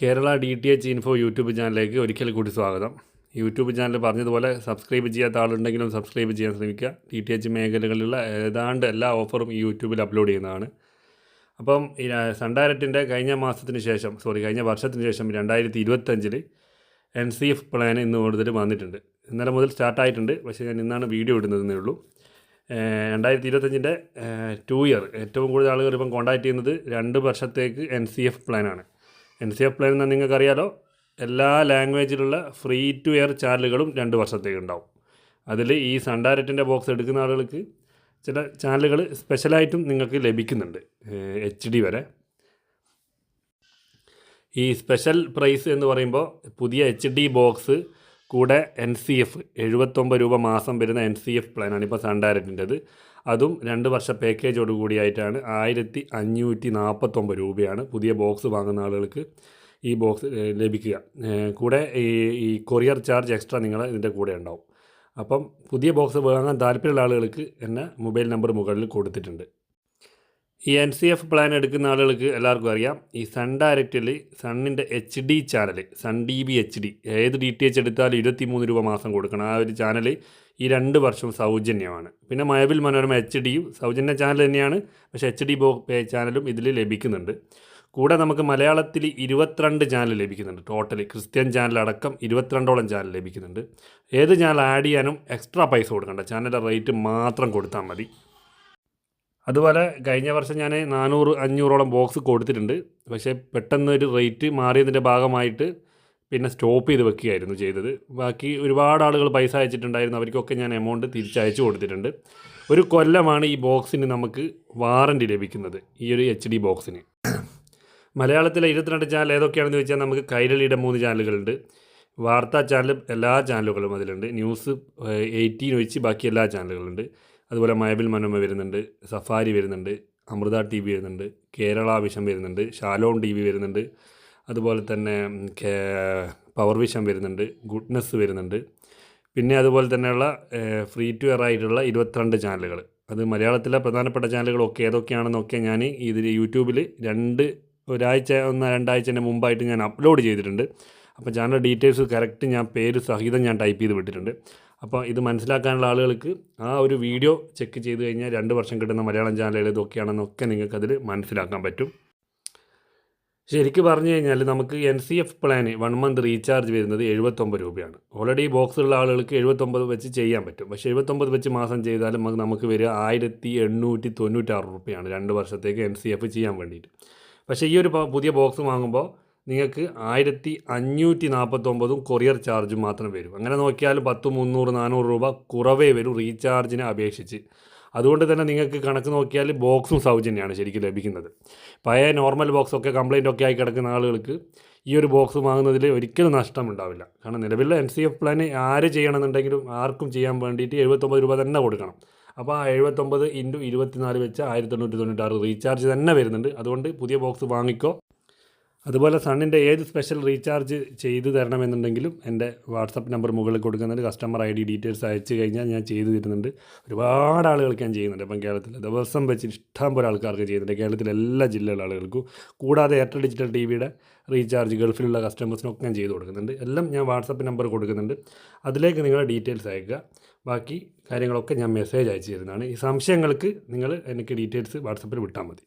Kerala D T H info YouTube ചാനലിലേക്ക് ഒരിക്കൽ കൂടി സ്വാഗതം. യൂട്യൂബ് ചാനൽ പറഞ്ഞതുപോലെ സബ്സ്ക്രൈബ് ചെയ്യാത്ത ആളുണ്ടെങ്കിലും സബ്സ്ക്രൈബ് ചെയ്യാൻ ശ്രമിക്കുക. ഡി ടി എച്ച് മേഖലകളിലുള്ള ഏതാണ്ട് എല്ലാ ഓഫറും ഈ യൂട്യൂബിൽ അപ്ലോഡ് ചെയ്യുന്നതാണ്. അപ്പം സൺ കഴിഞ്ഞ മാസത്തിന് ശേഷം സോറി കഴിഞ്ഞ വർഷത്തിന് ശേഷം രണ്ടായിരത്തി ഇരുപത്തഞ്ചിൽ എൻ സി എഫ് പ്ലാൻ ഇന്ന് കൂടുതൽ വന്നിട്ടുണ്ട്. ഇന്നലെ മുതൽ സ്റ്റാർട്ടായിട്ടുണ്ട് പക്ഷേ ഞാൻ ഇന്നാണ് വീഡിയോ ഇടുന്നതെന്നേ ഉള്ളൂ. രണ്ടായിരത്തി ഇരുപത്തഞ്ചിന്റെ ടു ഇയർ ഏറ്റവും കൂടുതൽ ആളുകൾ ഇപ്പം കോൺടാക്ട് ചെയ്യുന്നത് രണ്ട് വർഷത്തേക്ക് എൻ സി എഫ് പ്ലാനാണ് എൻ സി എഫ് പ്ലാൻ എന്നാൽ നിങ്ങൾക്കറിയാലോ. എല്ലാ ലാംഗ്വേജിലുള്ള ഫ്രീ ടു എയർ ചാനലുകളും രണ്ട് വർഷത്തേക്ക് ഉണ്ടാവും. അതിൽ ഈ സണ്ടാരറ്റിന്റെ ബോക്സ് എടുക്കുന്ന ആളുകൾക്ക് ചില ചാനലുകൾ സ്പെഷ്യലായിട്ടും നിങ്ങൾക്ക് ലഭിക്കുന്നുണ്ട് എച്ച് ഡി വരെ. ഈ സ്പെഷ്യൽ പ്രൈസ് എന്ന് പറയുമ്പോൾ പുതിയ എച്ച് ഡി ബോക്സ് കൂടെ എൻ സി എഫ് എഴുപത്തൊമ്പത് രൂപ മാസം വരുന്ന എൻ സി എഫ് പ്ലാനാണ് ഇപ്പോൾ സൺ ഡയറക്റ്റിന്റെത് അതും രണ്ട് വർഷ പാക്കേജോട് കൂടിയായിട്ടാണ് ആയിരത്തി അഞ്ഞൂറ്റി നാൽപ്പത്തൊമ്പത് രൂപയാണ് പുതിയ ബോക്സ് വാങ്ങുന്ന ആളുകൾക്ക് ഈ ബോക്സ് ലഭിക്കുക. കൂടെ ഈ ഈ കൊറിയർ ചാർജ് എക്സ്ട്രാ നിങ്ങൾ ഇതിന്റെ കൂടെ ഉണ്ടാവും. അപ്പം പുതിയ ബോക്സ് വാങ്ങാൻ താല്പര്യമുള്ള ആളുകൾക്ക് എന്നെ മൊബൈൽ നമ്പർ മുകളിൽ കൊടുത്തിട്ടുണ്ട്. ഈ എൻ സി എഫ് പ്ലാൻ എടുക്കുന്ന ആളുകൾക്ക് എല്ലാവർക്കും അറിയാം. ഈ സൺ ഡയറക്റ്റിൽ സണ്ണിന്റെ H D channel Sun D B H D ഏത് ഡി ടി എച്ച് എടുത്താലും ഇരുപത്തി മൂന്ന് രൂപ മാസം കൊടുക്കണം. ആ ഒരു ചാനൽ ഈ രണ്ട് വർഷം സൗജന്യമാണ്. പിന്നെ മയബിൽ മനോരമ എച്ച് ഡിയും സൗജന്യ ചാനൽ തന്നെയാണ്. പക്ഷേ എച്ച് ഡി ബോ പേ ചാനലും ഇതിൽ ലഭിക്കുന്നുണ്ട്. കൂടെ നമുക്ക് മലയാളത്തിൽ ഇരുപത്തിരണ്ട് ചാനൽ ലഭിക്കുന്നുണ്ട്. ടോട്ടൽ ക്രിസ്ത്യൻ ചാനൽ അടക്കം ഇരുപത്തിരണ്ടോളം ചാനൽ ലഭിക്കുന്നുണ്ട്. ഏത് ചാനൽ ആഡ് ചെയ്യാനും എക്സ്ട്രാ പൈസ കൊടുക്കണ്ട. ചാനലിന്റെ റേറ്റ് മാത്രം കൊടുത്താൽ മതി. അതുപോലെ കഴിഞ്ഞ വർഷം ഞാൻ നാനൂറ് അഞ്ഞൂറോളം ബോക്സ് കൊടുത്തിട്ടുണ്ട്. പക്ഷേ പെട്ടെന്ന് ഒരു റേറ്റ് മാറിയതിന്റെ ഭാഗമായിട്ട് പിന്നെ സ്റ്റോപ്പ് ചെയ്ത് വെക്കുകയായിരുന്നു ചെയ്തത്. ബാക്കി ഒരുപാട് ആളുകൾ പൈസ അയച്ചിട്ടുണ്ടായിരുന്നു. അവർക്കൊക്കെ ഞാൻ എമൗണ്ട് തിരിച്ചയച്ചു കൊടുത്തിട്ടുണ്ട്. ഒരു കൊല്ലമാണ് ഈ ബോക്സിന് നമുക്ക് വാറന്റി ലഭിക്കുന്നത്. ഈ ഒരു എച്ച് ഡി ബോക്സിന് മലയാളത്തിലെ ഇരുപത്തിരണ്ട് ചാനൽ ഏതൊക്കെയാണെന്ന് വെച്ചാൽ നമുക്ക് കൈരളിയുടെ മൂന്ന് ചാനലുകളുണ്ട് വാർത്താ ചാനലും എല്ലാ ചാനലുകളും അതിലുണ്ട്. ന്യൂസ് എയ്റ്റീൻ ഒഴിച്ച് ബാക്കി എല്ലാ ചാനലുകളുണ്ട് അതുപോലെ മയബിൽ മനോമ വരുന്നുണ്ട് സഫാരി വരുന്നുണ്ട് അമൃത ടി വി വരുന്നുണ്ട് കേരള വിഷൻ വരുന്നുണ്ട് ഷാലോൺ ടി വി വരുന്നുണ്ട് അതുപോലെ തന്നെ പവർ വിഷൻ വരുന്നുണ്ട് ഗുഡ്നെസ് വരുന്നുണ്ട്. പിന്നെ അതുപോലെ തന്നെയുള്ള ഫ്രീ ടു എയർ ആയിട്ടുള്ള ഇരുപത്തിരണ്ട് ചാനലുകൾ. അത് മലയാളത്തിലെ പ്രധാനപ്പെട്ട ചാനലുകളൊക്കെ ഏതൊക്കെയാണെന്നൊക്കെ ഞാൻ ഇതിൽ യൂട്യൂബിൽ രണ്ട് ഒരാഴ്ച ഒന്ന് രണ്ടാഴ്ചന്റെ മുമ്പായിട്ട് ഞാൻ അപ്ലോഡ് ചെയ്തിട്ടുണ്ട്. അപ്പോൾ ചാനൽ ഡീറ്റെയിൽസ് കറക്റ്റ് ഞാൻ പേര് സഹിതം ഞാൻ ടൈപ്പ് ചെയ്ത് വിട്ടിട്ടുണ്ട്. അപ്പോൾ ഇത് മനസ്സിലാക്കാനുള്ള ആളുകൾക്ക് ആ ഒരു വീഡിയോ ചെക്ക് ചെയ്ത് കഴിഞ്ഞാൽ രണ്ട് വർഷം കിട്ടുന്ന മലയാളം ചാനലുകൾ ഇതൊക്കെയാണെന്നൊക്കെ നിങ്ങൾക്കതിൽ മനസ്സിലാക്കാൻ പറ്റും. ശരിക്കും പറഞ്ഞു കഴിഞ്ഞാൽ നമുക്ക് N C F plan one month recharge വരുന്നത് എഴുപത്തൊമ്പത് രൂപയാണ്. ഓൾറെഡി ബോക്സ് ഉള്ള ആളുകൾക്ക് എഴുപത്തൊമ്പത് വെച്ച് ചെയ്യാൻ പറ്റും. പക്ഷേ എഴുപത്തൊമ്പത് വെച്ച് മാസം ചെയ്താലും നമുക്ക് വരിക ആയിരത്തി എണ്ണൂറ്റി തൊണ്ണൂറ്റാറ് രൂപയാണ് രണ്ട് വർഷത്തേക്ക് എൻ സി എഫ് ചെയ്യാൻ വേണ്ടിയിട്ട്. പക്ഷേ ഈ ഒരു പുതിയ ബോക്സ് വാങ്ങുമ്പോൾ നിങ്ങൾക്ക് ആയിരത്തി അഞ്ഞൂറ്റി നാൽപ്പത്തൊമ്പതും കൊറിയർ ചാർജും മാത്രം വരും. അങ്ങനെ നോക്കിയാൽ പത്ത് മുന്നൂറ് നാനൂറ് രൂപ കുറവേ വരും റീചാർജിനെ അപേക്ഷിച്ച്. അതുകൊണ്ട് തന്നെ നിങ്ങൾക്ക് കണക്ക് നോക്കിയാൽ ബോക്സും സൗജന്യമാണ് ശരിക്കും ലഭിക്കുന്നത്. പഴയ നോർമൽ ബോക്സൊക്കെ കംപ്ലൈന്റ് ഒക്കെ ആയി കിടക്കുന്ന ആളുകൾക്ക് ഈ ഒരു ബോക്സ് വാങ്ങുന്നതിൽ ഒരിക്കലും നഷ്ടമുണ്ടാവില്ല. കാരണം നിലവിലെ എൻ സി എഫ് പ്ലാൻ ആര് ചെയ്യണമെന്നുണ്ടെങ്കിലും ആർക്കും ചെയ്യാൻ വേണ്ടിയിട്ട് എഴുപത്തൊമ്പത് രൂപ തന്നെ കൊടുക്കണം. അപ്പോൾ ആ എഴുപത്തൊമ്പത് ഇന്റു ഇരുപത്തിനാല് വെച്ച് ആയിരത്തി തൊണ്ണൂറ്റി തൊണ്ണൂറ്റാറ് റീചാർജ് തന്നെ വരുന്നുണ്ട്. അതുകൊണ്ട് പുതിയ ബോക്സ് വാങ്ങിക്കോ. അതുപോലെ സണ്ണിന്റെ ഏത് സ്പെഷ്യൽ റീചാർജ് ചെയ്തു തരണമെന്നുണ്ടെങ്കിലും എന്റെ വാട്സപ്പ് നമ്പർ മുകളിൽ കൊടുക്കുന്നുണ്ട്. കസ്റ്റമർ ഐ ഡി ഡീറ്റെയിൽസ് അയച്ചു കഴിഞ്ഞാൽ ഞാൻ ചെയ്തു തരുന്നുണ്ട്. ഒരുപാട് ആളുകൾക്ക് ഞാൻ ചെയ്യുന്നുണ്ട് അപ്പം കേരളത്തിൽ. ദിവസം വെച്ച് ഇഷ്ടം പോലെ ആൾക്കാർക്ക് ചെയ്യുന്നുണ്ട്. കേരളത്തിലെ എല്ലാ ജില്ലയിലെ ആളുകൾക്കും കൂടാതെ എയർടെൽ ഡിജിറ്റൽ ടി വിയുടെ റീചാർജ് ഗൾഫിലുള്ള കസ്റ്റമേഴ്സിനൊക്കെ ഞാൻ ചെയ്തു കൊടുക്കുന്നുണ്ട്. എല്ലാം ഞാൻ വാട്സപ്പ് നമ്പർ കൊടുക്കുന്നുണ്ട്. അതിലേക്ക് നിങ്ങളുടെ ഡീറ്റെയിൽസ് അയക്കുക. ബാക്കി കാര്യങ്ങളൊക്കെ ഞാൻ മെസ്സേജ് അയച്ചു തരുന്നതാണ്. ഈ സംശയങ്ങൾക്ക് നിങ്ങൾ എനിക്ക് ഡീറ്റെയിൽസ് വാട്സപ്പിൽ വിട്ടാൽ മതി.